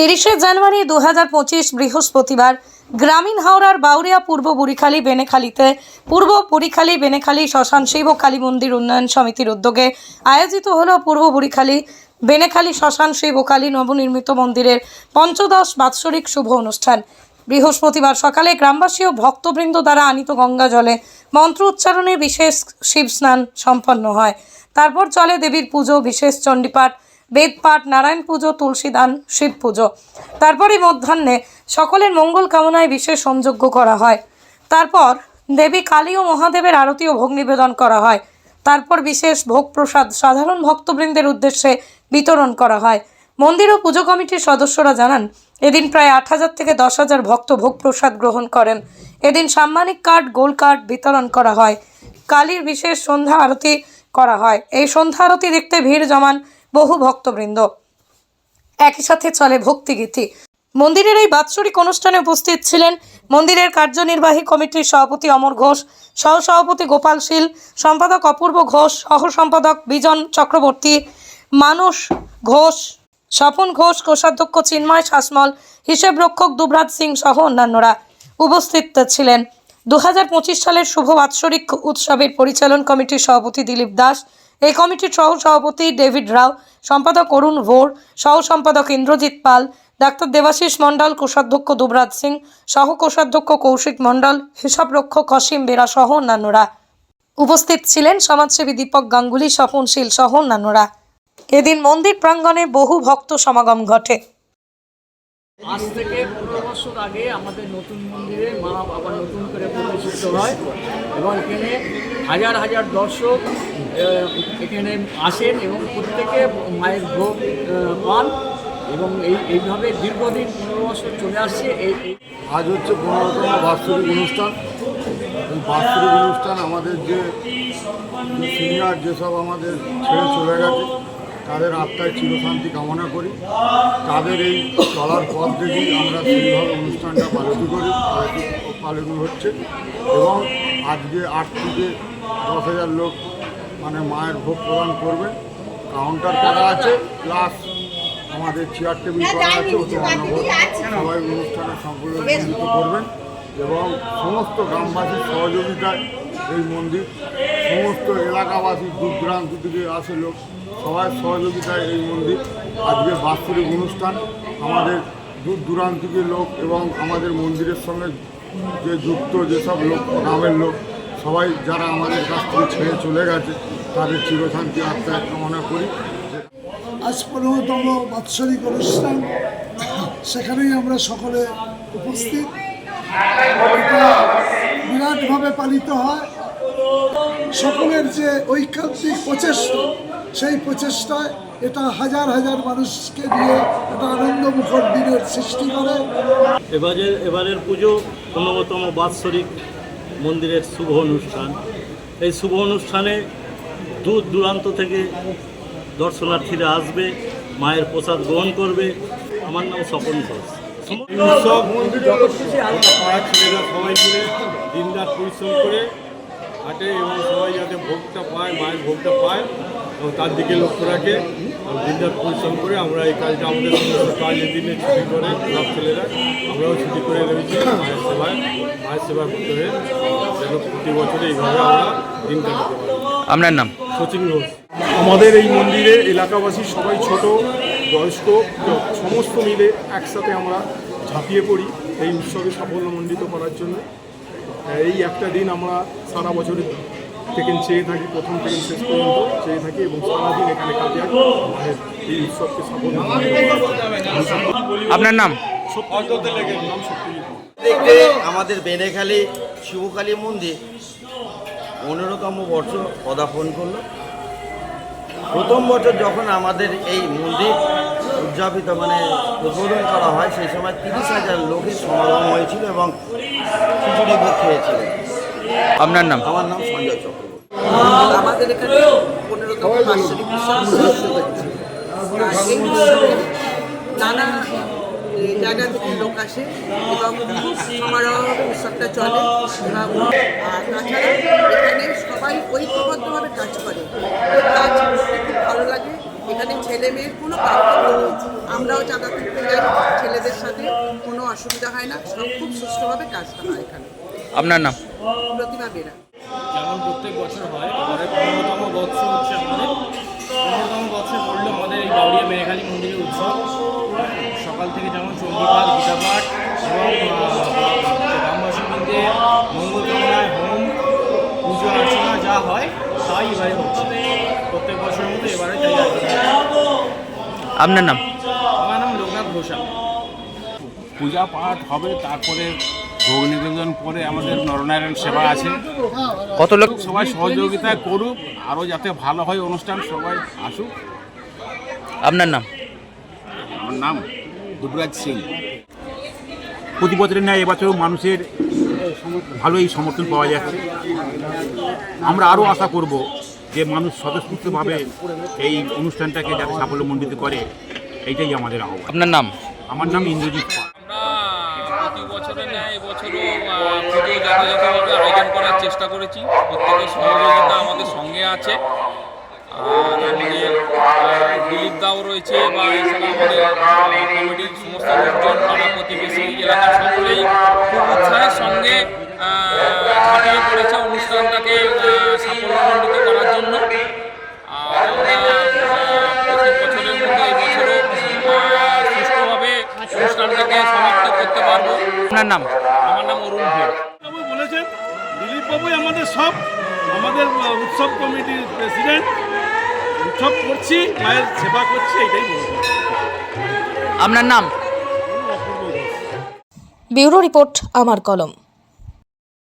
তিরিশে জানুয়ারি দু হাজার পঁচিশ বৃহস্পতিবার গ্রামীণ হাওড়ার বাউরিয়া পূর্ব বুড়িখালী বেনেখালীতে, পূর্ব বুড়িখালী বেনেখালী শ্মশান শিব কালী মন্দির উন্নয়ন সমিতির উদ্যোগে আয়োজিত হল পূর্ব বুড়িখালী বেনেখালী শ্মশান শিব কালী নবনির্মিত মন্দিরের পঞ্চদশ বাৎসরিক শুভ অনুষ্ঠান। বৃহস্পতিবার সকালে গ্রামবাসী ও ভক্তবৃন্দ দ্বারা আনিত গঙ্গা জলে মন্ত্র উচ্চারণে বিশেষ শিব স্নান সম্পন্ন হয়। তারপর চলে দেবীর পুজো, বিশেষ চণ্ডীপাঠ বেদপাঠ নারায়ণ পুজো, তুলসী দান, শিব পুজো। তারপরে মধ্যাহ্নে সকলের মঙ্গল কামনায় বিশেষ সংযোগ্য করা হয়। তারপর দেবী কালী ও মহাদেবের আরতি ও ভোগ নিবেদন করা হয়। তারপর বিশেষ ভোগ প্রসাদ সাধারণ ভক্তবৃন্দের উদ্দেশ্যে বিতরণ করা হয়। মন্দির ও পুজো কমিটির সদস্যরা জানান, এদিন প্রায় আট হাজার থেকে দশ হাজার ভক্ত ভোগ প্রসাদ গ্রহণ করেন। এদিন সাম্মানিক কার্ড, গোল কার্ড বিতরণ করা হয়। কালীর বিশেষ সন্ধ্যা আরতি করা হয়। এই সন্ধ্যা আরতি দেখতে ভিড় জমান বহু ভক্তবৃন্দ। একই সাথে চলে ভক্তিগীতি। মন্দিরের এই বাৎসরিক অনুষ্ঠানে উপস্থিত ছিলেন মন্দিরের কার্যনির্বাহী কমিটির সভাপতি অমর ঘোষ সহ সভাপতি গোপাল শীল, সম্পাদক অপূর্ব ঘোষ সহ সম্পাদক বিজন চক্রবর্তী, মানুষ ঘোষ, স্বপন ঘোষ, কোষাধ্যক্ষ চিন্ময় শাসমল হিসেব রক্ষক দুবরাজ সিং সহ অন্যান্যরা উপস্থিত ছিলেন। দু হাজার পঁচিশ সালের শুভ বাৎসরিক উৎসবের পরিচালন কমিটির সভাপতি দিলীপ দাস এই কমিটির সহ সভাপতি ডেভিড রাও, সম্পাদক অরুণ ভোর, সহ সম্পাদক ইন্দ্রজিৎ পাল, ডাক্তার দেবাশিস মণ্ডল, কোষাধ্যক্ষ দুবরাজ সিং, সহ কোষাধ্যক্ষ কৌশিক মণ্ডল, হিসাবরক্ষক অসীম বেরা সহ অন্যান্যরা। উপস্থিত ছিলেন সমাজসেবী দীপক গাঙ্গুলি, স্বপনশীল সহ অন্যান্যরা। এদিন মন্দির প্রাঙ্গণে বহু ভক্ত সমাগম ঘটে। আজ থেকে পনেরো বছর আগে আমাদের নতুন মন্দিরে মা আবার নতুন করে প্রতিষ্ঠিত হয় এবং এখানে হাজার হাজার দর্শক এখানে আসেন এবং প্রত্যেকে মায়ের ভোগ পান এবং এই, এইভাবে দীর্ঘদিন পনেরো বছর চলে আসছে। এই আজ হচ্ছে পনেরোতম বাৎসরিক অনুষ্ঠান। এই অনুষ্ঠান আমাদের যে সিনিয়র যেসব আমাদের ছেড়ে চলে গেছে, তাদের আত্মায় চিরশান্তি কামনা করি। তাদের এই চলার পথ দেখেই আমরা সেইভাবে অনুষ্ঠানটা পালন করি, পালিত হচ্ছে। এবং আজকে আট থেকে দশ হাজার লোক মানে মায়ের ভোগ প্রদান করবে। কাউন্টার করা আছে প্লাস আমাদের চেয়ার টেবিল করা আছে ওতে সবাই অনুষ্ঠানে সম্পূর্ণ করবেন এবং সমস্ত গ্রামবাসীর সহযোগিতায় এই মন্দির সমস্ত এলাকাবাসী দূর দূরান্ত থেকে আসে লোক সবাই সহযোগিতায় এই মন্দির। আজকে বাৎসরিক অনুষ্ঠান আমাদের দূর দূরান্ত থেকে লোক এবং আমাদের মন্দিরের সঙ্গে যে যুক্ত যেসব লোক গ্রামের লোক সবাই যারা আমাদের কাছ থেকে ছেড়ে চলে গেছে তাদের চিরশান্তি আত্মায় কামনা করি। আজ পনেরোতম বাৎসরিক অনুষ্ঠান সেখানেই আমরা সকলে উপস্থিত। এটা বিরাটভাবে পালিত হয়। সকলের যে ঐকান্তিক প্রচেষ্টা সেই প্রচেষ্টায় এটা হাজার হাজার মানুষকে নিয়ে একটা আনন্দমুখর দিনের সৃষ্টি করে। এবারের এবারের পুজো পনেরোতম বাৎসরিক মন্দিরের শুভ অনুষ্ঠান। এই শুভ অনুষ্ঠানে দূর দূরান্ত থেকে দর্শনার্থীরা আসবে, মায়ের প্রসাদ গ্রহণ করবে। আমার নাম স্বপন ঘোষ। সবাই মিলে দিনরাত পরিশ্রম করে হাটে এবং সবাই যাতে ভোগটা পায়, মায়ের ভোগটা পায়। এবং তার দিকে লক্ষ্য রাখে দিনরাত পরিশ্রম করে আমরা এই কাজটা আমাদের কাজের দিনে ছুটি করে সব ছেলেরা আমরাও ছুটি করে রয়েছি মায়ের সেবায় মায়ের সেবা করতে হয়ে যেন প্রতি বছরে এইভাবে আমরা দিন কাটাতে পারি। আপনার নাম? সচিন ঘোষ। আমাদের এই মন্দিরে এলাকাবাসী সবাই ছোট বয়স্ক সমস্ত মিলে একসাথে আমরা ঝাঁপিয়ে পড়ি এই উৎসবে সাফল্যমণ্ডিত করার জন্য। এই একটা দিন আমরা সারা বছরের থেকে চেয়ে থাকি প্রথম থেকে শেষ পর্যন্ত চেয়ে থাকি এবং সারাদিন এখানে কাটিয়ে আমাদের এই উৎসবকে আপনার নাম? নাম দেখতে আমাদের বেনেখালী শিবকালী মন্দির পনেরোতম বর্ষ পদার্পণ করল। প্রথম বছর যখন আমাদের এই মন্দির উদযাপিত মানে উদ্বোধন করা হয় সেই সময় তিরিশ হাজার লোকের সমাগম হয়েছিল এবং খিচুড়ি ভোগ খেয়েছিল আপনার নাম? আমার নাম সঞ্জয় চক্রবর্তী। আমাদের এখানে আর এই উৎসবে নানা জায়গা থেকে লোক আসে এবং খুব উৎসবটা চলে। আর তাছাড়া এখানে সবাই ঐক্যবদ্ধভাবে কাজ করে। কাজ করতে খুব ভালো লাগে। এখানে ছেলে মেয়ের কোনো পার্থক্য নেই। আমরাও চাঁদা তুলতে যাই। ছেলেদের সাথে কোনো অসুবিধা হয় না। সব খুব সুষ্ঠুভাবে কাজটা হয় এখানে। আপনার নাম? প্রতিমা বেরা যেমন প্রত্যেক বছর হয় এবারে পনেরোতম বৎসর হচ্ছে আমাদের। পনেরোতম বৎসর পড়ল আমাদের এই বাউরিয়া মেঘালী মন্দিরের উৎসব। সকাল থেকে যেমন চণ্ডীপাঠ গীতাপাঠ এবং গ্রামবাসী মধ্যে মঙ্গল কামনায় হোম পুজো অর্চনা যা হয় তাই এবারে হচ্ছে। প্রত্যেক বছরের মতো এবারে তাই আপনার নাম? আমার নাম লোকনাথ ঘোষাল। পূজা পাঠ হবে তারপরে ভোগ নিবেদন করে আমাদের নরনারায়ণ সেবা আছে কত লোক? সবাই সহযোগিতা করুক আরও যাতে ভালো হয় অনুষ্ঠান সবাই আসুক। আপনার নাম? আমার নাম দুবরাজ সিং। প্রতি বছরের ন্যায় এবছরও মানুষের ভালোই সমর্থন পাওয়া যাচ্ছে। আমরা আরও আশা করব যে মানুষ স্বতঃস্ফূর্তভাবে এই অনুষ্ঠানটাকে যাতে সাফল্যমণ্ডিত করে এইটাই আমাদের আহ্বান। আপনার নাম? আমার নাম ইন্দ্রজিৎ পাল। বছরের ন্যায় এবছরও যথাযথভাবে আয়োজন করার চেষ্টা করেছি। প্রত্যেকের সহযোগিতা আমাদের সঙ্গে আছে। আর আমাদের দিলীপ দাও রয়েছে বা এছাড়া আমাদের কমিটির সমস্ত লোকজন সকলেই খুব সঙ্গে পড়েছে অনুষ্ঠানটাকে নাম? আমার নাম অরুণ ঘোষ বাবু বলেছেন দিলীপ বাবুই আমাদের সব আমাদের উৎসব কমিটির প্রেসিডেন্ট উৎসব করছি মায়ের সেবা করছি এটাই বলব। আপনার নাম? ব্যুরো রিপোর্ট আমার কলম।